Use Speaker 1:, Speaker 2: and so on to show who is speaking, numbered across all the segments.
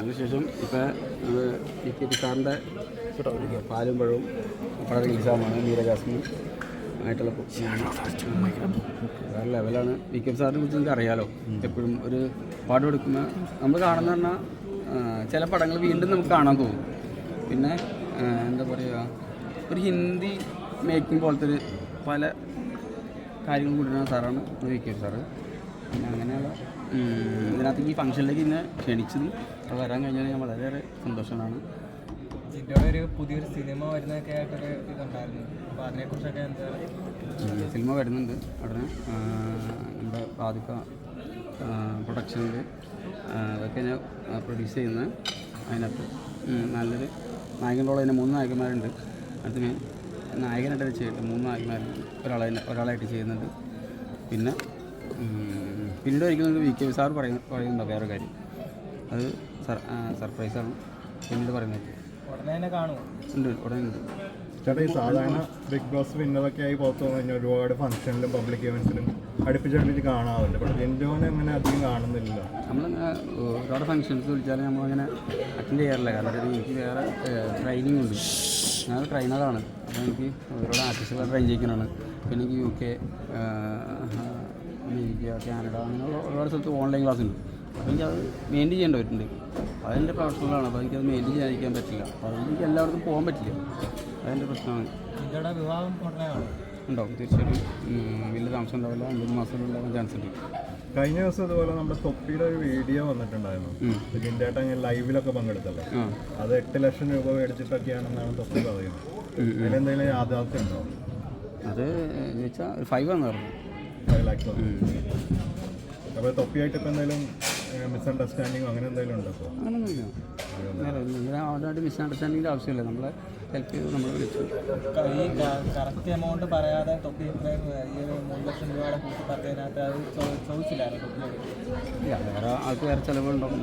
Speaker 1: അതിനുശേഷം ഇപ്പോൾ നമ്മൾ ഇ കെ സാറിന്റെ പാലും പഴവും വളരെ റിലീസാമാണ് മീരജാസ്മിൻ ആയിട്ടുള്ള വേറെ ലെവലാണ്. വി കെ സാറിനെ കുറിച്ച് നിങ്ങൾക്ക് അറിയാലോ? എപ്പോഴും ഒരു പാട്ട് കൊടുക്കുന്ന നമ്മൾ കാണുന്ന പറഞ്ഞാൽ ചില പടങ്ങൾ വീണ്ടും നമുക്ക് കാണാൻ തോന്നും. പിന്നെ എന്താ പറയുക ഒരു ഹിന്ദി മേക്കിംഗ് പോലത്തെ ഒരു പല കാര്യങ്ങളും കൊണ്ടുവരുന്ന സാറാണ് വി കെ സാറ്. പിന്നെ അങ്ങനെയുള്ള ഇതിനകത്തേക്ക് ഈ ഫംഗ്ഷനിലേക്ക് ഇന്ന് ക്ഷണിച്ചത്. അത് വരാൻ കഴിഞ്ഞാൽ ഞാൻ വളരെയേറെ സന്തോഷമാണ്.
Speaker 2: ജിൻഡോയുടെ ഒരു പുതിയൊരു സിനിമ വരുന്നതൊക്കെ ആയിട്ടൊരു ഇതുണ്ടായിരുന്നു. അപ്പോൾ അതിനെക്കുറിച്ചൊക്കെ എന്താ
Speaker 1: സിനിമ വരുന്നുണ്ട് ഉടനെ നമ്മുടെ പാതുക്ക പ്രൊഡക്ഷനിൽ അതൊക്കെ ഞാൻ പ്രൊഡ്യൂസ് ചെയ്യുന്നത് അതിനകത്ത്. നല്ലൊരു നായകൻ അതിന് മൂന്ന് നായകന്മാരുണ്ട്. അത് മെയിൻ നായകനായിട്ട് ചെയ്തിട്ട് മൂന്ന് നായകന്മാരുണ്ട്. ഒരാളെ ഒരാളായിട്ട് ചെയ്യുന്നുണ്ട് പിന്നെ പിന്നീട് ഒരിക്കലും വി കെ സാർ പറയുന്ന പറയുന്നുണ്ടോ വേറെ കാര്യം? അത് സർപ്രൈസാണ് പിന്നീട് പറയുന്നത്.
Speaker 2: ഉടനെ തന്നെ കാണുമോ
Speaker 1: ഉണ്ട് ഉടനെ ഉണ്ട്.
Speaker 3: ചേട്ടാ ഈ സാധാരണ ബിഗ് ബോസ് വിന്നറൊക്കെ ആയി പുറത്തു കഴിഞ്ഞാൽ ഒരുപാട് ഫംഗ്ഷനിലും പബ്ലിക് ഇവൻസിലും അടുപ്പിച്ചടുപ്പിച്ച് കാണാറുണ്ട്. പക്ഷേ ജിൻജോനെ അങ്ങനെ അധികം കാണുന്നില്ല.
Speaker 1: നമ്മളങ്ങനെ ഒരുപാട് ഫംഗ്ഷൻസ് വിളിച്ചാലും നമ്മളങ്ങനെ അറ്റൻഡ് ചെയ്യാറില്ല. കാരണം എനിക്ക് വേറെ ട്രെയിനിങ് ഉണ്ട്. ഞാൻ ട്രെയിനറാണ് അപ്പോൾ എനിക്ക് ഒരുപാട് ആർട്ടിസ്റ്റുകൾ ട്രെയിൻ ചെയ്യിക്കുന്നതാണ് പിന്നെ എനിക്ക് യു കെ അമേരിക്ക കാനഡ അങ്ങനെയുള്ള ഒരുപാട് സ്ഥലത്ത് ഓൺലൈൻ ക്ലാസ് ഉണ്ട്. അപ്പോൾ എനിക്കത് മെയിന്റെയിൻ ചെയ്യേണ്ട വരുന്നുണ്ട്. അതെന്റെ പ്രൊഫഷണലാണ് അപ്പോൾ എനിക്കത് മെയിന്റെയിൻ ചെയ്യാതിരിക്കാൻ പറ്റില്ല. അപ്പോൾ അതുകൊണ്ട് എനിക്ക് എല്ലായിടത്തും പോകാൻ പറ്റില്ല. അതെന്റെ പ്രശ്നമാണ്
Speaker 2: വിവാഹം
Speaker 1: ഉണ്ടാവും. തീർച്ചയായിട്ടും. വലിയ താമസം ഉണ്ടാവില്ല. അഞ്ച് മാസം ഉണ്ടാവാൻ ചാൻസ് ഉണ്ട്.
Speaker 3: കഴിഞ്ഞ ദിവസം ഇതുപോലെ നമ്മുടെ തൊപ്പിയുടെ ഒരു വീഡിയോ വന്നിട്ടുണ്ടായിരുന്നു.
Speaker 1: ഇതിന്റെ
Speaker 3: ജിൻഡേട്ടൻ ഞാൻ ലൈവിലൊക്കെ പങ്കെടുത്തല്ലോ? അത് എട്ട് ലക്ഷം രൂപ മേടിച്ചിട്ടൊക്കെയാണെന്നാണ് തൊപ്പി പറയുന്നത്. അതിലെന്തെങ്കിലും യാഥാർത്ഥ്യം ഉണ്ടോ?
Speaker 1: അത് ചോദിച്ചാൽ വെച്ചാൽ ഫൈവ് ആണെന്ന് പറഞ്ഞു.
Speaker 3: ഫൈവ് ലാക്സ്. അപ്പോൾ തൊപ്പിയായിട്ട് ഇപ്പം എന്തെങ്കിലും മിസ്അണ്ടർസ്റ്റാൻഡിങ് അങ്ങനെ എന്തെങ്കിലും ഉണ്ടോ
Speaker 1: വേറെ ഒന്നും അവരുമായിട്ട് ആവശ്യമില്ല. നമ്മളെ ഹെൽപ്പ് ചെയ്ത് നമ്മൾ വിളിച്ചു.
Speaker 2: ഈ കറക്റ്റ് എമൗണ്ട് പറയാതെ തൊപ്പി ഇത്രയും ഈ ഒരു മൂന്ന് ലക്ഷം രൂപയുടെ കൂട്ടി പറഞ്ഞതിനകത്ത് അത് ചോദിച്ചില്ലായിരുന്നു
Speaker 1: വേറെ ആൾക്ക് വേറെ ചിലവുണ്ടാവും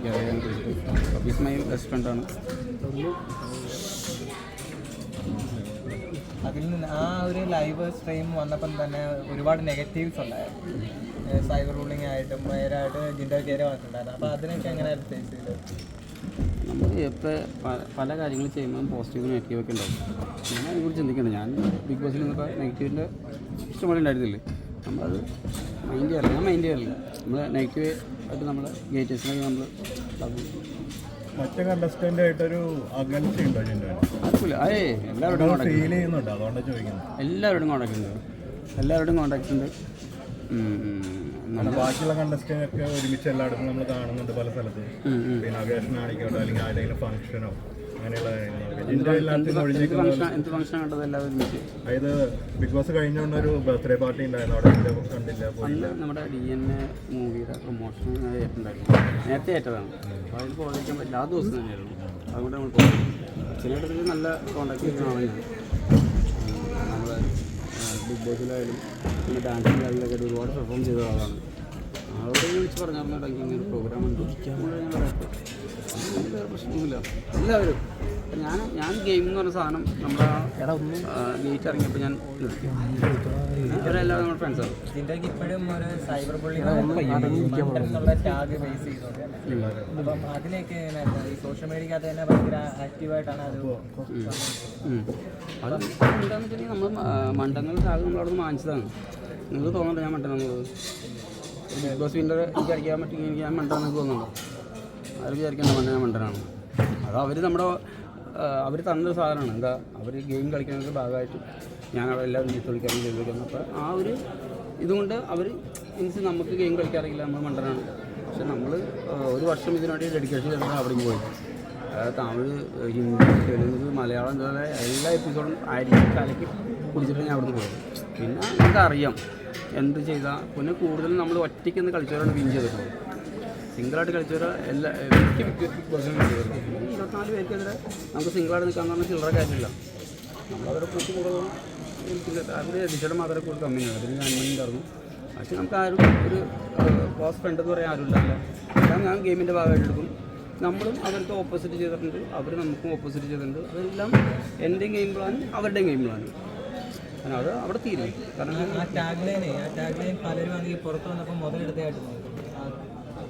Speaker 1: മൈ ബെസ്റ്റ് ഫ്രണ്ടാണ്
Speaker 2: അതിൽ നിന്ന് ആ ഒരു ലൈവ് സ്ട്രീം വന്നപ്പം തന്നെ ഒരുപാട് നെഗറ്റീവ്സ് ഉണ്ടായിരുന്നു. സൈബർ റൂളിംഗ് ആയിട്ടും ഭയങ്കരമായിട്ട് ജിൻഡോ കയറി വന്നിട്ടുണ്ടായിരുന്നു. അപ്പോൾ അതിനൊക്കെ എങ്ങനെ ഫേസ് ചെയ്തത്
Speaker 1: നമ്മൾ ഇപ്പോൾ പല കാര്യങ്ങൾ ചെയ്യുമ്പോൾ പോസിറ്റീവ് നെഗറ്റീവ് ഒക്കെ ഉണ്ടാവും. ഞാൻ അതിനെക്കുറിച്ച് ചിന്തിക്കുന്നത് ഞാൻ ബിഗ് ബോസിൽ നിന്നപ്പോൾ നെഗറ്റീവിന്റെ ഇഷ്ടംപോലെ ഉണ്ടായിരുന്നില്ലേ? നമ്മളത് മൈൻഡ് ചെയ്യാറില്ല. ഞാൻ മൈൻഡ് ചെയ്യാറില്ല. നമ്മൾ നെഗറ്റീവ് ആയിട്ട് നമ്മൾ ഗേറ്റേഴ്സിനൊക്കെ നമ്മൾ
Speaker 3: മറ്റേ കണ്ടസ്റ്റന്റ് ആയിട്ടൊരു അകൽച്ച ഉണ്ടോ
Speaker 1: എല്ലാവരോടും
Speaker 3: ഫീൽ ചെയ്യുന്നുണ്ട്? അതുകൊണ്ടാണ് ചോദിക്കുന്നത്.
Speaker 1: എല്ലാവരോടും കോൺടാക്ട് ഉണ്ട്. എല്ലാവരോടും കോണ്ടാക്ട് ഉണ്ട്.
Speaker 3: ബാക്കിയുള്ള കണ്ടസ്റ്റന്റ് ഒക്കെ ഒരുമിച്ച് എല്ലായിടത്തും നമ്മൾ കാണുന്നുണ്ട് പല സ്ഥലത്തും. പിന്നെ അവേഷൻ ആയിക്കോട്ടെ അല്ലെങ്കിൽ ആരെങ്കിലും ഫംഗ്ഷനോ അങ്ങനെയുള്ള അതായത് ബിഗ് ബോസ് കഴിഞ്ഞുകൊണ്ട് ഒരു ബർത്ത്ഡേ പാർട്ടി ഉണ്ടായിരുന്നു. അവിടെ കണ്ടില്ല
Speaker 1: അന്ന് നമ്മുടെ ഡി എൻ എ മൂവിയുടെ പ്രൊമോഷൻ ഏറ്റുണ്ടായിരുന്നു. നേരത്തെ ഏറ്റതാണ്. അപ്പോൾ അതിൽ പോകാതിരിക്കാൻ പറ്റില്ല ആ ദിവസം തന്നെയായിരുന്നു. അതുകൊണ്ട് നമ്മൾ പോകും നല്ല കോണ്ടാക്ട് ആണ് ആളാണ് ഞാൻ. നമ്മൾ ബിഗ് ബോസിലായാലും പിന്നെ ഡാൻസിലായാലും ഒക്കെ ഒരുപാട് പെർഫോം ചെയ്ത ആളാണ്. ആളോട് വിളിച്ച് പറഞ്ഞാൽ ഇങ്ങനെ പ്രോഗ്രാം ഉണ്ട്. വേറെ പ്രശ്നമൊന്നുമില്ല. എല്ലാവരും. ഞാൻ ഞാൻ ഗെയിം എന്ന് പറഞ്ഞ സാധനം നമ്മുടെ ഗേറ്റ് ഇറങ്ങിയപ്പോൾ ഞാൻ നിർത്തി. ഇവരെല്ലാവരും നമ്മുടെ ഫ്രണ്ട്സാണ്
Speaker 2: ജിൻഡോക്ക് ഇപ്പോഴും ഒരു സൈബർ ടാഗ് ബേസ് ചെയ്തോണ്ട്. തന്നെ. അപ്പം അതിലേക്ക്? ഈ സോഷ്യൽ മീഡിയക്കകത്ത് തന്നെ ഭയങ്കര ആക്റ്റീവായിട്ടാണ് അത്.
Speaker 1: അത് എന്താണെന്ന് വെച്ചിട്ടുണ്ടെങ്കിൽ നമ്മൾ മണ്ടങ്ങൾ ടാഗ് നമ്മൾ അവിടെ നിന്ന് വാങ്ങിച്ചതാണ്. നിങ്ങൾക്ക് തോന്നുന്നുണ്ടോ ഞാൻ മണ്ടനാന്നുള്ളത് ഒരു ബിഗ് ബോസ് വിന്റെ എനിക്ക് അടിക്കാൻ പറ്റുമെങ്കിൽ എനിക്ക് ഞാൻ മണ്ടനാണെന്ന് തോന്നുന്നുണ്ടോ? അവർ വിചാരിക്കേണ്ട മണ്ണിനെ മണ്ടനാണ്. അത് അവർ നമ്മുടെ അവർ തന്നൊരു സാധനമാണ്. എന്താ അവർ ഗെയിം കളിക്കുന്നതിന്റെ ഭാഗമായിട്ട് ഞാൻ അവിടെ എല്ലാവരും ചീത്ത വിളിക്കാനും ചെയ്ത് വിളിക്കുന്നു അപ്പോൾ ആ ഒരു ഇതുകൊണ്ട് അവർ മീൻസ് നമുക്ക് ഗെയിം കളിക്കാറില്ല നമ്മൾ മണ്ടനാണ്. പക്ഷെ നമ്മൾ ഒരു വർഷം ഇതിനുവേണ്ടി ഡെഡിക്കേഷൻ ചെയ്തിട്ട് അവിടേക്ക് പോയി തമിഴ് ഹിന്ദി തെലുങ്ക് മലയാളം ഇതുപോലെ എല്ലാ എപ്പിസോഡും ആയിരിക്കും കലയ്ക്ക് കുടിച്ചിട്ട് ഞാൻ അവിടുന്ന് പോയത്. പിന്നെ നമുക്കറിയാം എന്ത് ചെയ്താൽ പിന്നെ കൂടുതലും നമ്മൾ ഒറ്റയ്ക്ക് നിന്ന് കളിച്ചവരാണ് വിൻ ചെയ്തിട്ടുള്ളത്. സിംഗിളായിട്ട് കളിച്ചവർ എല്ലാ എനിക്ക് ഇരുപത്തിനാല് പേർക്കെതിരെ നമുക്ക് സിംഗിളായിട്ട് നിൽക്കാൻ പറഞ്ഞാൽ ചില്ലറ കാര്യമില്ല നമ്മളവരെ കൂട്ടി കൂടുതലും അവർ ദിശയുടെ മാത്രമേ കൂടുതൽ കമ്മിയാണ് അതിന് ഞാൻ ഉണ്ടായിരുന്നു പക്ഷേ നമുക്ക് ആരും ഒരു ക്ലോസ് ഫ്രണ്ട് എന്ന് പറയാൻ ആരും ഉണ്ടാവില്ല എല്ലാം ഞാൻ ഗെയിമിന്റെ ഭാഗമായിട്ട് എടുക്കും. നമ്മളും അവർക്ക് ഓപ്പോസിറ്റ് ചെയ്തിട്ടുണ്ട്. അവർ നമുക്കും ഓപ്പോസിറ്റ് ചെയ്തിട്ടുണ്ട്. അതെല്ലാം എന്റെയും ഗെയിം പ്ലാൻ അവരുടെ ഗെയിം പ്ലാൻ അത് അവിടെ തീരും. കാരണം
Speaker 2: ആ ടാഗ് ലൈനെ ആ ടാഗ് ലൈൻ പലരും ആണെങ്കിൽ പുറത്ത് വന്നപ്പോൾ മുതലെടുത്തായിട്ട്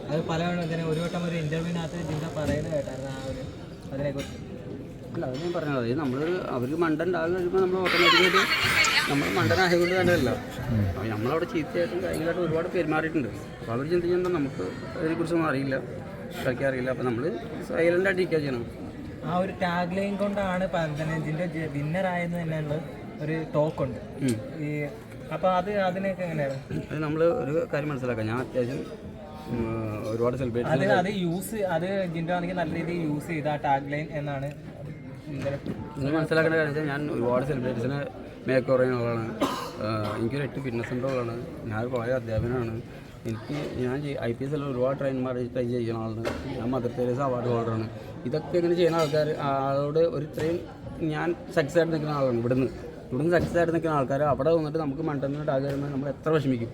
Speaker 2: അത് പല ഇങ്ങനെ ഒരു വട്ടം ഒരു ഇന്റർവ്യൂവിനകത്ത് ജിന്ത പറയുന്നത് കേട്ടായിരുന്നു ആ ഒരു അതിനെക്കുറിച്ച്.
Speaker 1: അല്ല അത് ഞാൻ പറഞ്ഞത്. അത് നമ്മളൊരു അവർക്ക് മണ്ടൻ ഉണ്ടാകുന്ന കഴിയുമ്പോൾ നമ്മൾ ഓട്ടോമാറ്റിക്കായിട്ട് നമ്മൾ മണ്ടനായതുകൊണ്ട് തന്നെയല്ല. അപ്പോൾ നമ്മളവിടെ ചീത്തയായിട്ടും കാര്യങ്ങളായിട്ടും ഒരുപാട് പെരുമാറിയിട്ടുണ്ട്. അപ്പോൾ അവർ ചിന്തിക്കുമ്പോൾ നമുക്ക് അതിനെക്കുറിച്ചൊന്നും അറിയില്ല. കളിക്കാൻ അറിയില്ല. അപ്പോൾ നമ്മൾ സൈലന്റ് ആയിട്ട് ഇരിക്കുക ചെയ്യണം.
Speaker 2: ആ ഒരു ടാഗ് ലൈൻ കൊണ്ടാണ് പതിനഞ്ചിന്റെ വിന്നർ ആയെന്ന് തന്നെയുള്ള ഒരു ടോക്ക് ഉണ്ട്. ഈ അപ്പോൾ അത് അതിനൊക്കെ എങ്ങനെയാണ്?
Speaker 1: അത് നമ്മൾ ഒരു കാര്യം മനസ്സിലാക്കാം. ഞാൻ അത്യാവശ്യം ഒരുപാട് സെലിബ്രേറ്റ്
Speaker 2: അത് അത് യൂസ് അത് ജിൻഡോ ആണെങ്കിൽ നല്ല രീതിയിൽ യൂസ് ചെയ്ത ടാഗ് ലൈൻ എന്നാണ്
Speaker 1: നിങ്ങൾ മനസ്സിലാക്കേണ്ട കാര്യം വെച്ചാൽ ഞാൻ ഒരുപാട് സെലിബ്രിറ്റീസിനെ മേക്ക് ചെയ്യുന്ന ആളാണ് എനിക്കൊരു എട്ട് ഫിറ്റ്നസ് സെന്ററുകളാണ് ആളാണ് ഞാൻ കുറേ അധ്യാപകനാണ്. എനിക്ക് ഞാൻ ഐ പി എസ് എല്ലാം ഒരുപാട് ട്രെയിൻമാർ ട്രൈ ചെയ്യുന്ന ആളാണ്. ഞാൻ മദർ തെരേസ അവാർഡ് ഹോൾഡറാണ് ഇതൊക്കെ ഇങ്ങനെ ചെയ്യുന്ന ആൾക്കാർ ആളോട് ഒരു ഇത്രയും ഞാൻ സക്സസ് ആയിട്ട് നിൽക്കുന്ന ആളാണ് ഇവിടുന്ന്. ഇവിടുന്ന് സക്സസ് ആയിട്ട് നിൽക്കുന്ന ആൾക്കാർ അവിടെ വന്നിട്ട് നമുക്ക് മണ്ടന്നിട്ട് ടാഗ് വരുമ്പോൾ നമ്മൾ എത്ര വിഷമിക്കും.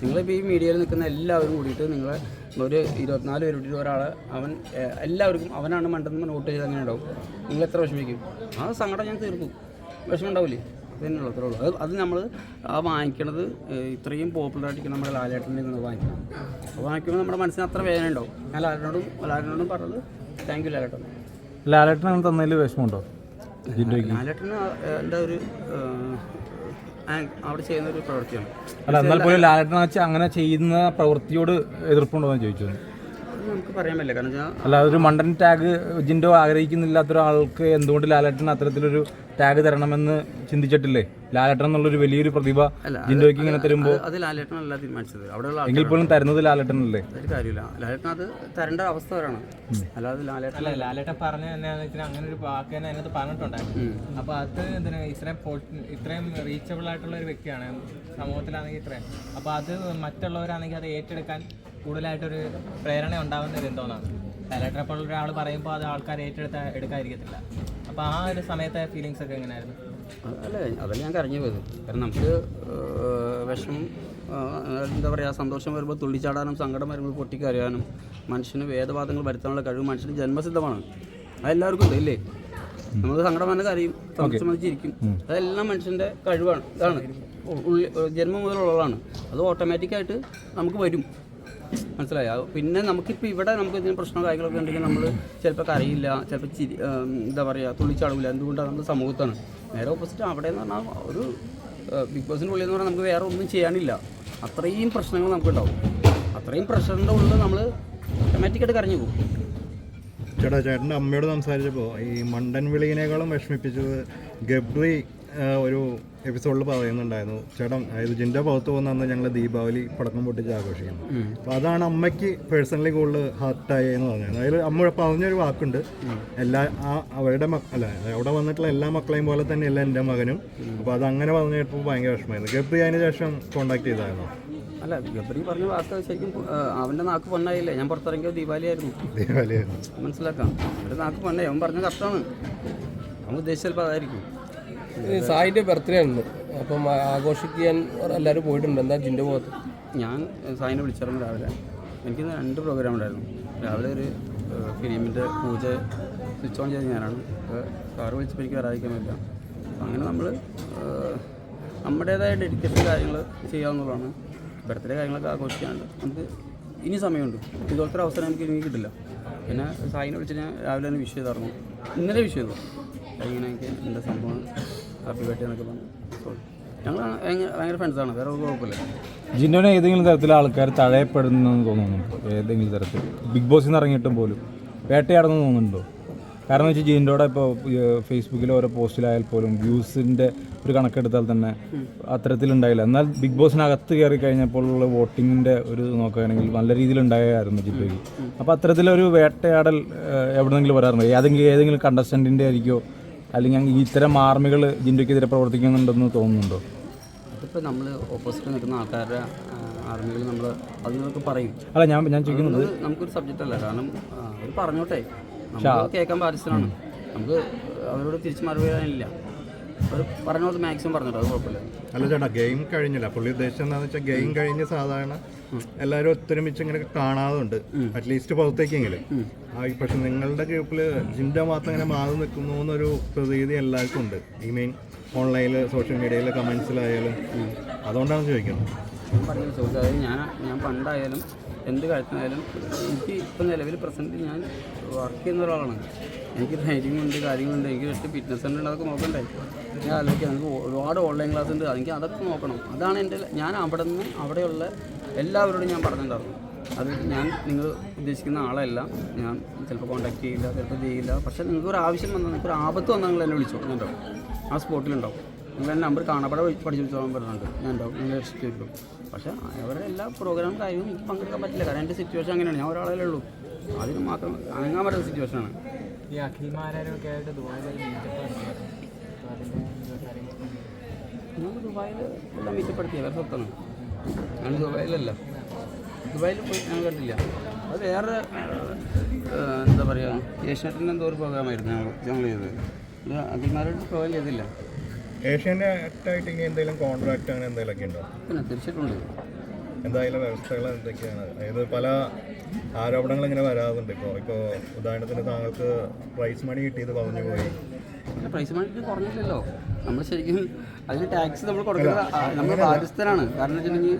Speaker 1: നിങ്ങളിപ്പോൾ ഈ മീഡിയയിൽ നിൽക്കുന്ന എല്ലാവരും കൂടിയിട്ട് നിങ്ങൾ ഒരു ഇരുപത്തിനാല് പേര് ഒരാൾ അവൻ എല്ലാവർക്കും അവനാണ് മണ്ടെന്ന് നോട്ട് ചെയ്ത് അങ്ങനെ ഉണ്ടാവും? നിങ്ങൾ എത്ര വിഷമിക്കും? ആ സങ്കടം ഞാൻ തീർക്കും. വിഷമം ഉണ്ടാവില്ലേ? അതന്നെയുള്ളൂ അത്രേ ഉള്ളൂ. അത് അത് നമ്മൾ ആ വാങ്ങിക്കണത് ഇത്രയും പോപ്പുലർ ആയിട്ട് നമ്മുടെ ലാലേട്ടന്റെ നിന്ന് വാങ്ങിക്കണം. അപ്പോൾ വാങ്ങിക്കുമ്പോൾ നമ്മുടെ മനസ്സിന് അത്ര വേദന ഉണ്ടാവും. ഞാൻ ലാലേട്ടനോടും ലാലേട്ടനോടും പറഞ്ഞത് താങ്ക് യു ലാലേട്ടൻ.
Speaker 4: ലാലേട്ടൻ അങ്ങനെ തന്നതിൽ വിഷമമുണ്ടോ?
Speaker 1: ലാലേട്ടന് എന്റെ ഒരു അവിടെ ചെയ്യുന്ന ഒരു പ്രവൃത്തിയാണ്.
Speaker 4: അല്ല എന്നാൽ പോലും ലാലേട്ടൻ അങ്ങനെ ചെയ്യുന്ന പ്രവൃത്തിയോട് എതിർപ്പുണ്ടോ എന്ന് ചോദിച്ചു.
Speaker 1: നമുക്ക് പറയാൻ പറ്റില്ല. കാരണം വെച്ചാൽ
Speaker 4: അല്ല ഒരു മണ്ടൻ ടാഗ് ജിൻഡോ ആഗ്രഹിക്കുന്നില്ലാത്തൊരാൾക്ക് എന്തുകൊണ്ട് ലാലേട്ടൻ അത്തരത്തിലൊരു ടാഗ് തരണമെന്ന് ചിന്തിച്ചിട്ടില്ലേ? ലാലേട്ടൻ എന്നുള്ളൊരു വലിയൊരു പ്രതിഭ ജിൻഡോയ്ക്ക് ഇങ്ങനെ തരുമ്പോൾ
Speaker 1: അത് ലാലേട്ടനല്ല തീരുമാനിച്ചത്. അവിടെയുള്ള
Speaker 4: എങ്കിൽ പോലും തരുന്നത് ലാലേട്ടനല്ലേ?
Speaker 1: ഒരു കാര്യമില്ല. ലാലേട്ടൻ അത് തരേണ്ട അവസ്ഥ വരാണ്. അല്ലാതെ ലാലേട്ടൻ
Speaker 2: അല്ല ലാലേട്ടൻ പറഞ്ഞ അങ്ങനെ ഒരു വാക്ക് തന്നെ അതിനകത്ത് പറഞ്ഞിട്ടുണ്ടായിരുന്നു. അപ്പൊ അത് എന്തിനാ ഇത്രയും ഇത്രയും റീച്ചബിൾ ആയിട്ടുള്ള ഒരു വ്യക്തിയാണ് സമൂഹത്തിലാണെങ്കിൽ ഇത്രയും. അപ്പൊ അത് മറ്റുള്ളവരാണെങ്കിൽ അത് ഏറ്റെടുക്കാൻ കൂടുതലായിട്ടൊരു പ്രേരണ ഉണ്ടാവുന്ന ഒരു എന്തോന്നാണ് ലാലേട്ടനെ പോലുള്ള ഒരാൾ പറയുമ്പോൾ അത് ആൾക്കാർ ഏറ്റെടുത്ത എടുക്കാതിരിക്കത്തില്ല. അപ്പൊ ആ ഒരു സമയത്തെ ഫീലിങ്സ് ഒക്കെ എങ്ങനെയായിരുന്നു?
Speaker 1: അല്ല അതല്ല ഞാൻ കരഞ്ഞു പോയത്. കാരണം നമുക്ക് വിഷം എന്താ പറയുക സന്തോഷം വരുമ്പോൾ തുള്ളിച്ചാടാനും സങ്കടം വരുമ്പോൾ പൊട്ടിക്കരയാനും മനുഷ്യന് വേദവാദങ്ങൾ വരുത്താനുള്ള കഴിവ് മനുഷ്യന് ജന്മസിദ്ധമാണ്. അതെല്ലാവർക്കും ഉണ്ട് ഇല്ലേ? നമ്മൾ സങ്കടം വന്ന കരയും സന്തോഷം വന്ന് ചിരിക്കും. അതെല്ലാം മനുഷ്യന്റെ കഴിവാണ് ഇതാണ്. ഉള്ളി ജന്മം മുതലുള്ളതാണ്. അത് ഓട്ടോമാറ്റിക്കായിട്ട് നമുക്ക് വരും. മനസ്സിലായോ? പിന്നെ നമുക്കിപ്പോൾ ഇവിടെ നമുക്ക് ഇതിന് പ്രശ്നം കാര്യങ്ങളൊക്കെ ഉണ്ടെങ്കിൽ നമ്മൾ ചിലപ്പോൾ കരയില്ല ചിലപ്പോൾ ചിരി എന്താ പറയുക തുള്ളിച്ചാടില്ല എന്തുകൊണ്ടാണ് നമ്മൾ സമൂഹത്താണ്? നേരെ ഓപ്പോസിറ്റ് അവിടെ എന്ന് പറഞ്ഞാൽ ഒരു ബിഗ് ബോസിന്റെ ഉള്ളിൽ എന്ന് പറഞ്ഞാൽ നമുക്ക് വേറെ ഒന്നും ചെയ്യാനില്ല. അത്രയും പ്രശ്നങ്ങൾ നമുക്കുണ്ടാവും. അത്രയും പ്രഷറിന്റെ ഉള്ളിൽ നമ്മൾ ഓട്ടോമാറ്റിക്കായിട്ട് കരഞ്ഞു പോകും.
Speaker 3: ചേട്ടാ ചേട്ടന്റെ അമ്മയോട് സംസാരിച്ചപ്പോൾ ഈ മണ്ടൻ വിളിയിനേക്കാളും വിഷമിപ്പിച്ചത് ഗബ്രി ഒരു എപ്പിസോഡിൽ പറയുന്നുണ്ടായിരുന്നു. ചേട്ടൻ അതായത് ജിന്റെ പുറത്ത് പോകുന്ന അന്ന് ഞങ്ങൾ ദീപാവലി പടക്കം പൊട്ടിച്ച് ആഘോഷിക്കുന്നത് അപ്പോൾ അതാണ് അമ്മയ്ക്ക് പേഴ്സണലി കൂടുതൽ ഹാർട്ടായി എന്ന് പറഞ്ഞത്. അതായത് അമ്മ പറഞ്ഞൊരു വാക്കുണ്ട്. എല്ലാ ആ അവരുടെ മക്ക അല്ല അവിടെ വന്നിട്ടുള്ള എല്ലാ മക്കളെയും പോലെ തന്നെ അല്ല എന്റെ മകനും. അപ്പോൾ അത് അങ്ങനെ പറഞ്ഞു കേട്ടപ്പോൾ ഭയങ്കര വിഷമമായിരുന്നു. ഗബ്രി അതിന് ശേഷം കോണ്ടാക്ട് ചെയ്തായിരുന്നു?
Speaker 1: അല്ല ഗബ്രി പറഞ്ഞ വാക്ക് ശരിക്കും അവന്റെ അവന്റെ നാക്ക് പൊണ്ണായില്ലേ? ഞാൻ പുറത്തിറങ്ങിയത് ദീപാവലി ആയിരുന്നു
Speaker 3: ദീപാവലി
Speaker 1: മനസ്സിലാക്കാം. അവന്റെ നാക്ക് പൊണ്ണായി. അവൻ പറഞ്ഞ കഷ്ടമാണ്. അവൻ ഉദ്ദേശിച്ചപ്പോൾ അതായിരിക്കും.
Speaker 5: സായിന്റെ ബർത്ത്ഡേ ആണ് അപ്പം ആഘോഷിക്കാൻ എല്ലാവരും പോയിട്ടുണ്ട്. എന്താ ജിന്റെ പോകത്ത്
Speaker 1: ഞാൻ സായിനെ വിളിച്ചിരുന്നു രാവിലെ. എനിക്ക് രണ്ട് പ്രോഗ്രാം ഉണ്ടായിരുന്നു. രാവിലെ ഒരു ഫിലിമിന്റെ പൂജ സ്വിച്ച് ഓൺ ചെയ്ത് ഞാനാണ്. സാറ് വിളിച്ചപ്പോൾ എനിക്ക് വരാതിരിക്കാൻ പറ്റില്ല. അങ്ങനെ നമ്മൾ നമ്മുടേതായ ഡെഡിക്കേഷൻ കാര്യങ്ങൾ ചെയ്യാവുന്നതാണ്. ബർത്ത്ഡേ കാര്യങ്ങളൊക്കെ ആഘോഷിക്കാണ്ട് നമുക്ക് ഇനി സമയമുണ്ട്. ഇതുപോലത്തെ അവസരം എനിക്ക് ഇനി കിട്ടില്ല. പിന്നെ സായിനെ വിളിച്ച് ഞാൻ രാവിലെ തന്നെ വിഷ് ചെയ്തായിരുന്നു. ഇന്നലെ വിഷ് ചെയ്തു. ഇങ്ങനെ എനിക്ക് എന്റെ സംഭവം ഹാപ്പി ബർത്ത്ഡേ എന്നൊക്കെ പറഞ്ഞു. ഞങ്ങൾ ഭയങ്കര ഫ്രണ്ട്സാണ് വേറെ ഒരു കുഴപ്പമില്ല.
Speaker 4: ജിന്നോനെ ഏതെങ്കിലും തരത്തിൽ ആൾക്കാർ തഴയപ്പെടുന്നെന്ന് തോന്നുന്നു ഏതെങ്കിലും തരത്തിൽ? ബിഗ് ബോസിൽ നിന്ന് ഇറങ്ങിയിട്ടും പോലും. വേട്ടയാടുന്നു തോന്നുന്നുണ്ടോ? കാരണം വെച്ചാൽ ജിൻഡോടെ ഇപ്പോൾ ഫേസ്ബുക്കിൽ ഓരോ പോസ്റ്റിലായാൽ പോലും വ്യൂസിന്റെ ഒരു കണക്കെടുത്താൽ തന്നെ അത്തരത്തിലുണ്ടായില്ല. എന്നാൽ ബിഗ് ബോസിനകത്ത് കയറി കഴിഞ്ഞപ്പോൾ ഉള്ള വോട്ടിങ്ങിന്റെ ഒരു നോക്കുകയാണെങ്കിൽ നല്ല രീതിയിൽ ഉണ്ടായിരുന്നു ജിൻഡോയ്ക്ക് അപ്പോൾ അത്തരത്തിലൊരു വേട്ടയാടൽ എവിടെ എവിടെന്നെങ്കിലും വരാറുണ്ടോ? ഏതെങ്കിലും ഏതെങ്കിലും കണ്ടസ്റ്റന്റിന്റെ ആയിരിക്കോ? അല്ലെങ്കിൽ ഇത്തരം ആർമികൾ ജിൻഡോയ്ക്കെതിരെ പ്രവർത്തിക്കുന്നുണ്ടെന്ന് തോന്നുന്നുണ്ടോ?
Speaker 1: അതിപ്പോൾ നമ്മൾ ഓപ്പോസിറ്റ് നിൽക്കുന്ന ആൾക്കാരുടെ ആർമികൾ നമ്മൾ അതിനൊക്കെ പറയും.
Speaker 4: അല്ല ഞാൻ ഞാൻ ചോദിക്കുന്നത്
Speaker 1: നമുക്കൊരു സബ്ജക്റ്റ് അല്ല. കാരണം അവർ പറഞ്ഞോട്ടെ. നമുക്ക് കേൾക്കാൻ ബാധ്യസ്ഥനാണ് നമുക്ക് അവരോട് തിരിച്ചു മറുപടി പറയാനില്ല. അവർ പറഞ്ഞോട്ട് മാക്സിമം പറഞ്ഞോട്ടെ അത് കുഴപ്പമില്ല.
Speaker 3: അല്ല ചേട്ടാ ഗെയിം കഴിഞ്ഞില്ല. പുള്ളി ഉദ്ദേശം എന്താണെന്ന് വെച്ചാൽ ഗെയിം കഴിഞ്ഞ് സാധാരണ എല്ലാവരും ഒത്തൊരുമിച്ച് ഇങ്ങനെ കാണാതുണ്ട് അറ്റ്ലീസ്റ്റ് പുറത്തേക്കെങ്കിലും. പക്ഷെ നിങ്ങളുടെ ഗ്രൂപ്പിൽ ജിന്റെ മാത്രം ഇങ്ങനെ മാറി നിൽക്കുന്നു എന്നൊരു പ്രതീതി എല്ലാവർക്കും ഉണ്ട്. ഈ മെയിൻ ഓൺലൈനിൽ സോഷ്യൽ മീഡിയയിൽ കമൻസിലായാലും അതുകൊണ്ടാണ് ചോദിക്കുന്നത്.
Speaker 1: ഞാൻ പറഞ്ഞ അതായത് ഞാൻ ഞാൻ പണ്ടായാലും എന്ത് കാര്യത്തിനായാലും എനിക്ക് ഇപ്പം നിലവിൽ പ്രസന്റ് ഞാൻ വർക്ക് ചെയ്യുന്ന ഒരാളാണ്. എനിക്ക് ധൈര്യം ഉണ്ട് കാര്യങ്ങളുണ്ട്. എനിക്ക് ജസ്റ്റ് ഫിറ്റ്നസ് ഉണ്ട് അതൊക്കെ നോക്കണ്ടേ? ഞാൻ ആലോചിക്കാം. എനിക്ക് ഒരുപാട് ഓൺലൈൻ ക്ലാസ് ഉണ്ട്. എനിക്ക് അതൊക്കെ നോക്കണം. അതാണ് എന്റെ ഞാൻ അവിടെ നിന്ന് അവിടെയുള്ള എല്ലാവരോടും ഞാൻ പറഞ്ഞിട്ടുണ്ടായിരുന്നു. അത് ഞാൻ നിങ്ങൾ ഉദ്ദേശിക്കുന്ന ആളല്ല. ഞാൻ ചിലപ്പോൾ കോൺടാക്ട് ചെയ്യില്ല ചിലപ്പോൾ ചെയ്യില്ല. പക്ഷേ നിങ്ങൾക്ക് ഒരു ആവശ്യം വന്നാൽ നിങ്ങൾക്ക് ഒരു ആപത്ത് വന്നാൽ നിങ്ങൾ എന്നെ വിളിച്ചോ. ഞാൻ ഉണ്ടാവും. ആ സ്പോട്ടിലുണ്ടാവും നിങ്ങൾ എന്റെ നമ്പർ കാണപ്പെടെ പഠിച്ചു വിളിച്ചോളാൻ പറയുന്നുണ്ട് ഞാൻ ഉണ്ടാവും. നിങ്ങൾ രക്ഷിച്ചു പക്ഷേ അവരുടെ എല്ലാ പ്രോഗ്രാം കാര്യവും എനിക്ക് പങ്കെടുക്കാൻ പറ്റില്ല. കാരണം എന്റെ സിറ്റുവേഷൻ അങ്ങനെയാണ്. ഞാൻ ഒരാളേ ഉള്ളൂ. അതിന് മാത്രം അനങ്ങാൻ പറ്റുന്ന സിറ്റുവേഷനാണ്
Speaker 2: ഈ അഖിൽമാരൊക്കെ ആയിട്ട് ദുബായിൽ
Speaker 1: ദുബായിൽ എല്ലാം മീറ്റപ്പെടുത്തി വേറെ സ്വത്താണ്. ഞാൻ ദുബായിലല്ല. ദുബായിൽ പോയി ഞാൻ കണ്ടില്ല. അത് വേറെ എന്താ പറയുക ഏഷ്യാനെറ്റിന്റെ എന്തോ ഒരു പ്രോഗ്രാമായിരുന്നു ഞങ്ങൾ ഞങ്ങൾ ചെയ്തത്. ഇത് അതിമാരോട് പ്രൊവൈഡ് ചെയ്തില്ല.
Speaker 3: ഏഷ്യന്റെ ആക്റ്റായിട്ട് ഇനി എന്തെങ്കിലും കോൺട്രാക്റ്റ് അങ്ങനെ എന്തെങ്കിലുമൊക്കെ ഉണ്ടോ?
Speaker 1: പിന്നെ തീർച്ചയായിട്ടുണ്ട്
Speaker 3: എന്തായാലും വ്യവസ്ഥകൾ എന്തൊക്കെയാണ്? അതായത് പല ആരോപണങ്ങൾ ഇങ്ങനെ വരാറുണ്ട് ഇപ്പോൾ ഇപ്പോൾ ഉദാഹരണത്തിന് താങ്കൾക്ക് പ്രൈസ് മണി കിട്ടിയത് പറഞ്ഞു പോയി.
Speaker 1: പ്രൈസ് മണി കുറഞ്ഞില്ലല്ലോ. നമ്മൾ ശരിക്കും അതിന് ടാക്സ് നമ്മൾ കൊടുക്കുന്നത് നമ്മൾ ബാധ്യസ്ഥരാണ്. കാരണം വെച്ചിട്ടുണ്ടെങ്കിൽ